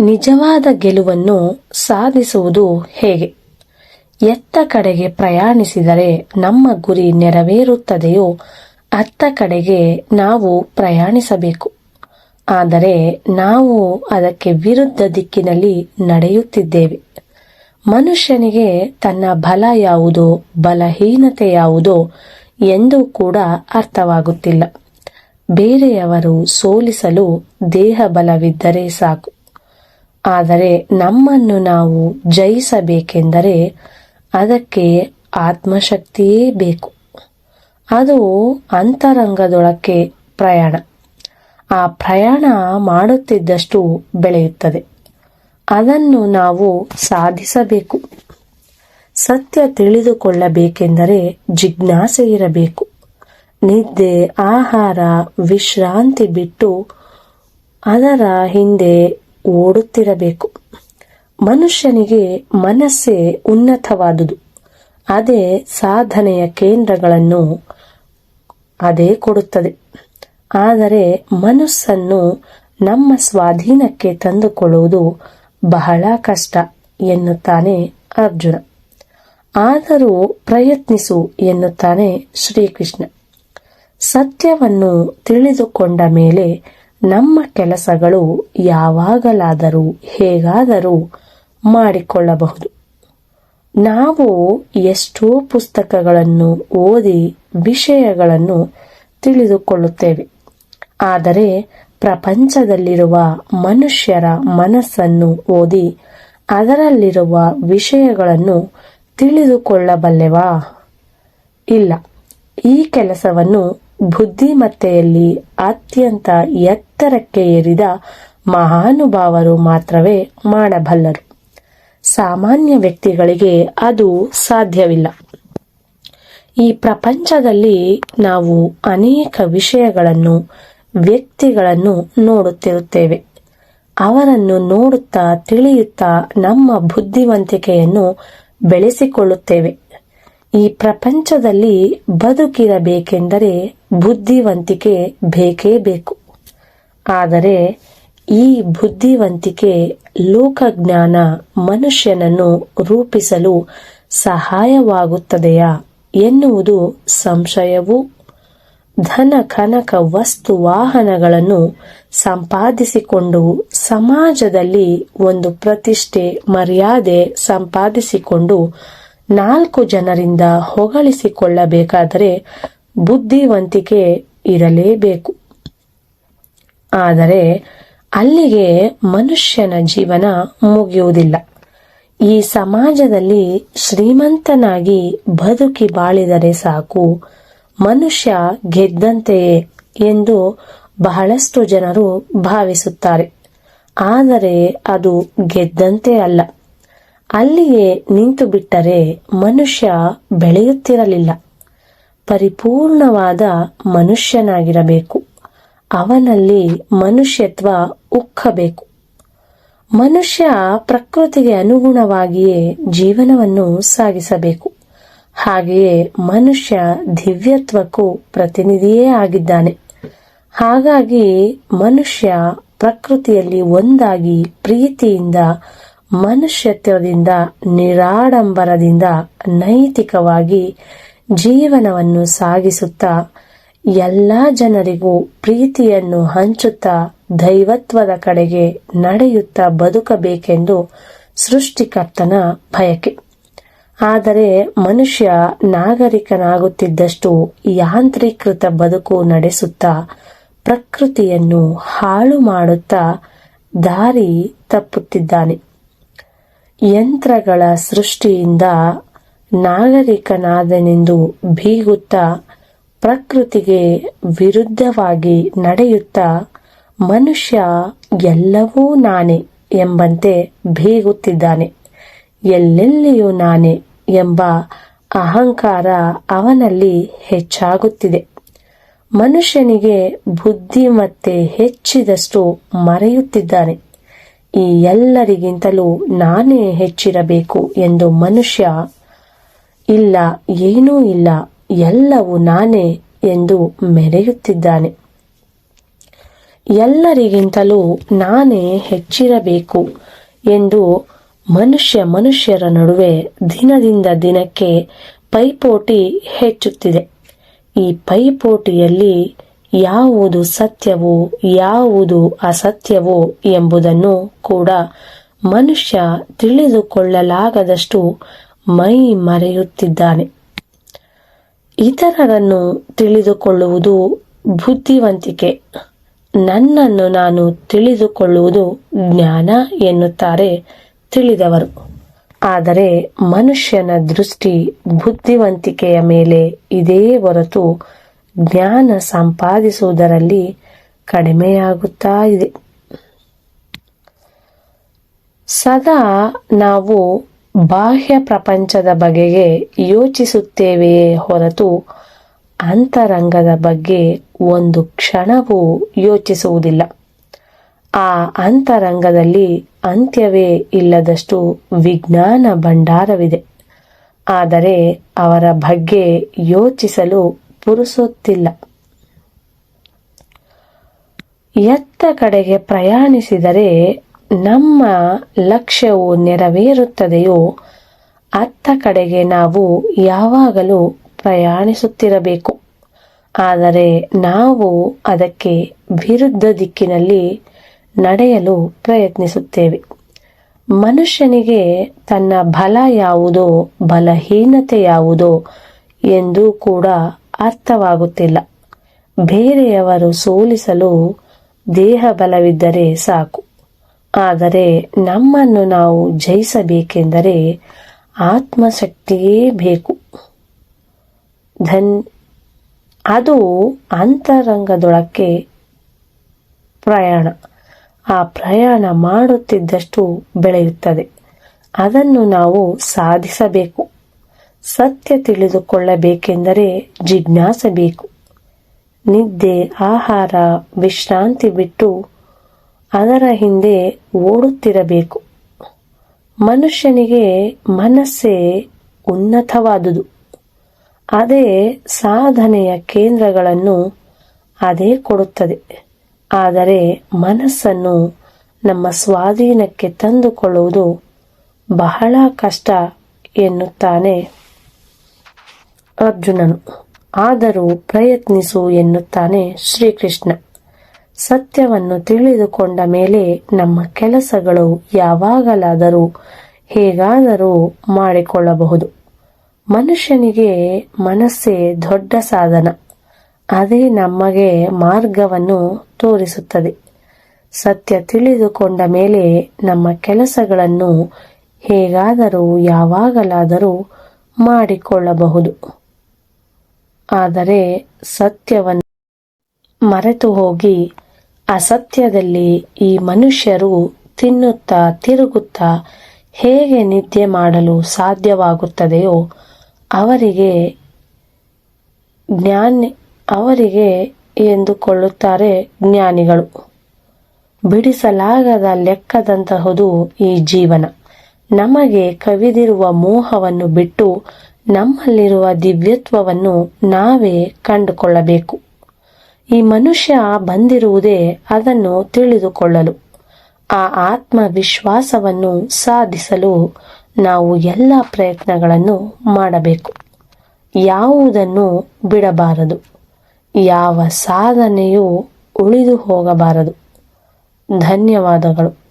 ನಿಜವಾದ ಗೆಲುವನ್ನು ಸಾಧಿಸುವುದು ಹೇಗೆ? ಎತ್ತ ಕಡೆಗೆ ಪ್ರಯಾಣಿಸಿದರೆ ನಮ್ಮ ಗುರಿ ನೆರವೇರುತ್ತದೆಯೋ, ಅತ್ತ ಕಡೆಗೆ ನಾವು ಪ್ರಯಾಣಿಸಬೇಕು. ಆದರೆ ನಾವು ಅದಕ್ಕೆ ವಿರುದ್ಧ ದಿಕ್ಕಿನಲ್ಲಿ ನಡೆಯುತ್ತಿದ್ದೇವೆ. ಮನುಷ್ಯನಿಗೆ ತನ್ನ ಬಲ ಯಾವುದೋ ಬಲಹೀನತೆ ಯಾವುದೋ ಎಂದೂ ಕೂಡ ಅರ್ಥವಾಗುತ್ತಿಲ್ಲ. ಬೇರೆಯವರು ಸೋಲಿಸಲು ದೇಹ ಬಲವಿದ್ದರೆ ಸಾಕು. ಆದರೆ ನಮ್ಮನ್ನು ನಾವು ಜಯಿಸಬೇಕೆಂದರೆ ಅದಕ್ಕೆ ಆತ್ಮಶಕ್ತಿಯೇ ಬೇಕು. ಅದು ಅಂತರಂಗದೊಳಕ್ಕೆ ಪ್ರಯಾಣ. ಆ ಪ್ರಯಾಣ ಮಾಡುತ್ತಿದ್ದಷ್ಟು ಬೆಳೆಯುತ್ತದೆ. ಅದನ್ನು ನಾವು ಸಾಧಿಸಬೇಕು. ಸತ್ಯ ತಿಳಿದುಕೊಳ್ಳಬೇಕೆಂದರೆ ಜಿಜ್ಞಾಸೆ ಇರಬೇಕು. ನಿದ್ದೆ, ಆಹಾರ, ವಿಶ್ರಾಂತಿ ಬಿಟ್ಟು ಅದರ ಹಿಂದೆ ಓಡುತ್ತಿರಬೇಕು. ಮನುಷ್ಯನಿಗೆ ಮನಸ್ಸೇ ಉನ್ನತವಾದುದು. ಅದೇ ಸಾಧನೆಯ ಕೇಂದ್ರಗಳನ್ನು ಅದೇ ಕೊಡುತ್ತದೆ. ಆದರೆ ಮನಸ್ಸನ್ನು ನಮ್ಮ ಸ್ವಾಧೀನಕ್ಕೆ ತಂದುಕೊಳ್ಳುವುದು ಬಹಳ ಕಷ್ಟ, ಎನ್ನುತ್ತಾನೆ ಅರ್ಜುನ. ಆದರೂ ಪ್ರಯತ್ನಿಸು, ಎನ್ನುತ್ತಾನೆ ಶ್ರೀಕೃಷ್ಣ. ಸತ್ಯವನ್ನು ತಿಳಿದುಕೊಂಡ ಮೇಲೆ ನಮ್ಮ ಕೆಲಸಗಳು ಯಾವಾಗಲಾದರೂ ಹೇಗಾದರೂ ಮಾಡಿಕೊಳ್ಳಬಹುದು. ನಾವು ಎಷ್ಟೋ ಪುಸ್ತಕಗಳನ್ನು ಓದಿ ವಿಷಯಗಳನ್ನು ತಿಳಿದುಕೊಳ್ಳುತ್ತೇವೆ. ಆದರೆ ಪ್ರಪಂಚದಲ್ಲಿರುವ ಮನುಷ್ಯರ ಮನಸ್ಸನ್ನು ಓದಿ ಅದರಲ್ಲಿರುವ ವಿಷಯಗಳನ್ನು ತಿಳಿದುಕೊಳ್ಳಬಲ್ಲೆವಾ? ಇಲ್ಲ. ಈ ಕೆಲಸವನ್ನು ಬುದ್ಧಿಮತ್ತೆಯಲ್ಲಿ ಅತ್ಯಂತ ಎತ್ತರಕ್ಕೆ ಏರಿದ ಮಹಾನುಭಾವರು ಮಾತ್ರವೇ ಮಾಡಬಲ್ಲರು. ಸಾಮಾನ್ಯ ವ್ಯಕ್ತಿಗಳಿಗೆ ಅದು ಸಾಧ್ಯವಿಲ್ಲ. ಈ ಪ್ರಪಂಚದಲ್ಲಿ ನಾವು ಅನೇಕ ವಿಷಯಗಳನ್ನು, ವ್ಯಕ್ತಿಗಳನ್ನು ನೋಡುತ್ತಿರುತ್ತೇವೆ. ಅವರನ್ನು ನೋಡುತ್ತಾ ತಿಳಿಯುತ್ತಾ ನಮ್ಮ ಬುದ್ಧಿವಂತಿಕೆಯನ್ನು ಬೆಳೆಸಿಕೊಳ್ಳುತ್ತೇವೆ. ಈ ಪ್ರಪಂಚದಲ್ಲಿ ಬದುಕಿರಬೇಕೆಂದರೆ ಬುದ್ಧಿವಂತಿಕೆ ಬೇಕೇ ಬೇಕು. ಆದರೆ ಈ ಬುದ್ಧಿವಂತಿಕೆ ಲೋಕಜ್ಞಾನ ಮನುಷ್ಯನನ್ನು ರೂಪಿಸಲು ಸಹಾಯವಾಗುತ್ತದೆಯಾ ಎನ್ನುವುದು ಸಂಶಯವು. ಧನ, ಕನಕ, ವಸ್ತು, ವಾಹನಗಳನ್ನು ಸಂಪಾದಿಸಿಕೊಂಡು ಸಮಾಜದಲ್ಲಿ ಒಂದು ಪ್ರತಿಷ್ಠೆ, ಮರ್ಯಾದೆ ಸಂಪಾದಿಸಿಕೊಂಡು ನಾಲ್ಕು ಜನರಿಂದ ಹೊಗಳಿಸಿಕೊಳ್ಳಬೇಕಾದರೆ ಬುದ್ಧಿವಂತಿಕೆ ಇರಲೇಬೇಕು. ಆದರೆ ಅಲ್ಲಿಗೆ ಮನುಷ್ಯನ ಜೀವನ ಮುಗಿಯುವುದಿಲ್ಲ. ಈ ಸಮಾಜದಲ್ಲಿ ಶ್ರೀಮಂತನಾಗಿ ಬದುಕಿ ಬಾಳಿದರೆ ಸಾಕು, ಮನುಷ್ಯ ಗೆದ್ದಂತೆಯೇ ಎಂದು ಬಹಳಷ್ಟು ಜನರು ಭಾವಿಸುತ್ತಾರೆ. ಆದರೆ ಅದು ಗೆದ್ದಂತೆ ಅಲ್ಲ. ಅಲ್ಲಿಯೇ ನಿಂತು ಬಿಟ್ಟರೆ ಮನುಷ್ಯ ಬೆಳೆಯುತ್ತಿರಲಿಲ್ಲ. ಪರಿಪೂರ್ಣವಾದ ಮನುಷ್ಯನಾಗಿರಬೇಕು. ಅವನಲ್ಲಿ ಮನುಷ್ಯತ್ವ ಉಕ್ಕಬೇಕು. ಮನುಷ್ಯ ಪ್ರಕೃತಿಗೆ ಅನುಗುಣವಾಗಿಯೇ ಜೀವನವನ್ನು ಸಾಗಿಸಬೇಕು. ಹಾಗೆಯೇ ಮನುಷ್ಯ ದಿವ್ಯತ್ವಕ್ಕೂ ಪ್ರತಿನಿಧಿಯೇ ಆಗಿದ್ದಾನೆ. ಹಾಗಾಗಿ ಮನುಷ್ಯ ಪ್ರಕೃತಿಯಲ್ಲಿ ಒಂದಾಗಿ ಪ್ರೀತಿಯಿಂದ ಮನುಷ್ಯತ್ವದಿಂದ, ನಿರಾಡಂಬರದಿಂದ ನೈತಿಕವಾಗಿ ಜೀವನವನ್ನು ಸಾಗಿಸುತ್ತಾ, ಎಲ್ಲ ಜನರಿಗೂ ಪ್ರೀತಿಯನ್ನು ಹಂಚುತ್ತಾ, ದೈವತ್ವದ ಕಡೆಗೆ ನಡೆಯುತ್ತಾ ಬದುಕಬೇಕೆಂದು ಸೃಷ್ಟಿಕರ್ತನ ಬಯಕೆ. ಆದರೆ ಮನುಷ್ಯ ನಾಗರಿಕನಾಗುತ್ತಿದ್ದಷ್ಟು ಯಾಂತ್ರೀಕೃತ ಬದುಕು ನಡೆಸುತ್ತಾ, ಪ್ರಕೃತಿಯನ್ನು ಹಾಳು ಮಾಡುತ್ತಾ ದಾರಿ ತಪ್ಪುತ್ತಿದ್ದಾನೆ. ಯಂತ್ರಗಳ ಸೃಷ್ಟಿಯಿಂದ ನಾಗರಿಕನಾದನೆಂದು ಬೀಗುತ್ತಾ ಪ್ರಕೃತಿಗೆ ವಿರುದ್ಧವಾಗಿ ನಡೆಯುತ್ತಾ ಮನುಷ್ಯ ಎಲ್ಲವೂ ನಾನೇ ಎಂಬಂತೆ ಬೀಗುತ್ತಿದ್ದಾನೆ ಎಲ್ಲೆಲ್ಲಿಯೂ ನಾನೇ ಎಂಬ ಅಹಂಕಾರ ಅವನಲ್ಲಿ ಹೆಚ್ಚಾಗುತ್ತಿದೆ. ಮನುಷ್ಯನಿಗೆ ಬುದ್ಧಿಮತ್ತೆ ಹೆಚ್ಚಿದಷ್ಟು ಮರೆಯುತ್ತಿದ್ದಾನೆ. ಈ ಎಲ್ಲರಿಗಿಂತಲೂ ನಾನೇ ಹೆಚ್ಚಿರಬೇಕು ಎಂದು ಮನುಷ್ಯ, ಇಲ್ಲ, ಏನೂ ಇಲ್ಲ, ಎಲ್ಲವೂ ನಾನೇ ಎಂದು ಮೆರೆಯುತ್ತಿದ್ದಾನೆ. ಎಲ್ಲರಿಗಿಂತಲೂ ನಾನೇ ಹೆಚ್ಚಿರಬೇಕು ಎಂದು ಮನುಷ್ಯ ಮನುಷ್ಯರ ನಡುವೆ ದಿನದಿಂದ ದಿನಕ್ಕೆ ಪೈಪೋಟಿ ಹೆಚ್ಚುತ್ತಿದೆ. ಈ ಪೈಪೋಟಿಯಲ್ಲಿ ಯಾವುದು ಸತ್ಯವೋ, ಯಾವುದು ಅಸತ್ಯವೋ ಎಂಬುದನ್ನು ಕೂಡ ಮನುಷ್ಯ ತಿಳಿದುಕೊಳ್ಳಲಾಗದಷ್ಟು ಮೈ ಮರೆಯುತ್ತಿದ್ದಾನೆ. ಇತರರನ್ನು ತಿಳಿದುಕೊಳ್ಳುವುದು ಬುದ್ಧಿವಂತಿಕೆ. ನನ್ನನ್ನು ನಾನು ತಿಳಿದುಕೊಳ್ಳುವುದು ಜ್ಞಾನ ಎನ್ನುತ್ತಾರೆ ತಿಳಿದವರು. ಆದರೆ ಮನುಷ್ಯನ ದೃಷ್ಟಿ ಬುದ್ಧಿವಂತಿಕೆಯ ಮೇಲೆ ಇದೇ ಹೊರತು ಜ್ಞಾನ ಸಂಪಾದಿಸುವುದರಲ್ಲಿ ಕಡಿಮೆಯಾಗುತ್ತಾ ಇದೆ. ಸದಾ ನಾವು ಬಾಹ್ಯ ಪ್ರಪಂಚದ ಬಗೆಗೆ ಯೋಚಿಸುತ್ತೇವೆಯೇ ಹೊರತು ಅಂತರಂಗದ ಬಗ್ಗೆ ಒಂದು ಕ್ಷಣವೂ ಯೋಚಿಸುವುದಿಲ್ಲ. ಆ ಅಂತರಂಗದಲ್ಲಿ ಅಂತ್ಯವೇ ಇಲ್ಲದಷ್ಟು ವಿಜ್ಞಾನ ಭಂಡಾರವಿದೆ. ಆದರೆ ಅವರ ಬಗ್ಗೆ ಯೋಚಿಸಲು ಪುರುಸೊತ್ತಿಲ್ಲ. ಎತ್ತ ಕಡೆಗೆ ಪ್ರಯಾಣಿಸಿದರೆ ನಮ್ಮ ಲಕ್ಷ್ಯವು ನೆರವೇರುತ್ತದೆಯೋ, ಅತ್ತ ಕಡೆಗೆ ನಾವು ಯಾವಾಗಲೂ ಪ್ರಯಾಣಿಸುತ್ತಿರಬೇಕು. ಆದರೆ ನಾವು ಅದಕ್ಕೆ ವಿರುದ್ಧ ದಿಕ್ಕಿನಲ್ಲಿ ನಡೆಯಲು ಪ್ರಯತ್ನಿಸುತ್ತೇವೆ. ಮನುಷ್ಯನಿಗೆ ತನ್ನ ಬಲ ಯಾವುದೋ, ಬಲಹೀನತೆ ಯಾವುದೋ ಎಂದು ಕೂಡ ಅರ್ಥವಾಗುತ್ತಿಲ್ಲ. ಬೇರೆಯವರು ಸೋಲಿಸಲು ದೇಹ ಬಲವಿದ್ದರೆ ಸಾಕು. ಆದರೆ ನಮ್ಮನ್ನು ನಾವು ಜಯಿಸಬೇಕೆಂದರೆ ಆತ್ಮಶಕ್ತಿಯೇ ಬೇಕು. ಧನ್, ಅದು ಅಂತರಂಗದೊಳಕ್ಕೆ ಪ್ರಯಾಣ. ಆ ಪ್ರಯಾಣ ಮಾಡುತ್ತಿದ್ದಷ್ಟು ಬೆಳೆಯುತ್ತದೆ. ಅದನ್ನು ನಾವು ಸಾಧಿಸಬೇಕು. ಸತ್ಯ ತಿಳಿದುಕೊಳ್ಳಬೇಕೆಂದರೆ ಜಿಜ್ಞಾಸೆ ಬೇಕು. ನಿದ್ದೆ, ಆಹಾರ, ವಿಶ್ರಾಂತಿ ಬಿಟ್ಟು ಅದರ ಹಿಂದೆ ಓಡುತ್ತಿರಬೇಕು. ಮನುಷ್ಯನಿಗೆ ಮನಸ್ಸೇ ಉನ್ನತವಾದುದು. ಅದೇ ಸಾಧನೆಯ ಕೇಂದ್ರಗಳನ್ನು ಅದೇ ಕೊಡುತ್ತದೆ. ಆದರೆ ಮನಸ್ಸನ್ನು ನಮ್ಮ ಸ್ವಾಧೀನಕ್ಕೆ ತಂದುಕೊಳ್ಳುವುದು ಬಹಳ ಕಷ್ಟ ಎನ್ನುತ್ತಾನೆ ಅರ್ಜುನನು, ಆದರೂ ಪ್ರಯತ್ನಿಸು ಎನ್ನುತ್ತಾನೆ ಶ್ರೀಕೃಷ್ಣ. ಸತ್ಯವನ್ನು ತಿಳಿದುಕೊಂಡ ಮೇಲೆ ನಮ್ಮ ಕೆಲಸಗಳು ಯಾವಾಗಲಾದರೂ ಹೇಗಾದರೂ ಮಾಡಿಕೊಳ್ಳಬಹುದು. ಮನುಷ್ಯನಿಗೆ ಮನಸ್ಸೇ ದೊಡ್ಡ ಸಾಧನ. ಅದೇ ನಮಗೆ ಮಾರ್ಗವನ್ನು ತೋರಿಸುತ್ತದೆ. ಸತ್ಯ ತಿಳಿದುಕೊಂಡ ಮೇಲೆ ನಮ್ಮ ಕೆಲಸಗಳನ್ನು ಹೇಗಾದರೂ ಯಾವಾಗಲಾದರೂ ಮಾಡಿಕೊಳ್ಳಬಹುದು. ಆದರೆ ಸತ್ಯವನ್ನು ಮರೆತು ಹೋಗಿ ಅಸತ್ಯದಲ್ಲಿ ಈ ಮನುಷ್ಯರು ತಿನ್ನುತ್ತಾ ತಿರುಗುತ್ತಾ ಹೇಗೆ ನಿದ್ದೆ ಮಾಡಲು ಸಾಧ್ಯವಾಗುತ್ತದೆಯೋ ಅವರಿಗೆ ಜ್ಞಾನ ಅವರಿಗೆ ಎಂದುಕೊಳ್ಳುತ್ತಾರೆ ಜ್ಞಾನಿಗಳು. ಬಿಡಿಸಲಾಗದ ಲೆಕ್ಕದಂತಹುದು ಈ ಜೀವನ. ನಮಗೆ ಕವಿದಿರುವ ಮೋಹವನ್ನು ಬಿಟ್ಟು ನಮ್ಮಲ್ಲಿರುವ ದಿವ್ಯತ್ವವನ್ನು ನಾವೇ ಕಂಡುಕೊಳ್ಳಬೇಕು. ಈ ಮನುಷ್ಯ ಬಂದಿರುವುದೇ ಅದನ್ನು ತಿಳಿದುಕೊಳ್ಳಲು, ಆ ಆತ್ಮವಿಶ್ವಾಸವನ್ನು ಸಾಧಿಸಲು ನಾವು ಎಲ್ಲ ಪ್ರಯತ್ನಗಳನ್ನು ಮಾಡಬೇಕು. ಯಾವುದನ್ನು ಬಿಡಬಾರದು, ಯಾವ ಸಾಧನೆಯೂ ಉಳಿದು ಹೋಗಬಾರದು. ಧನ್ಯವಾದಗಳು.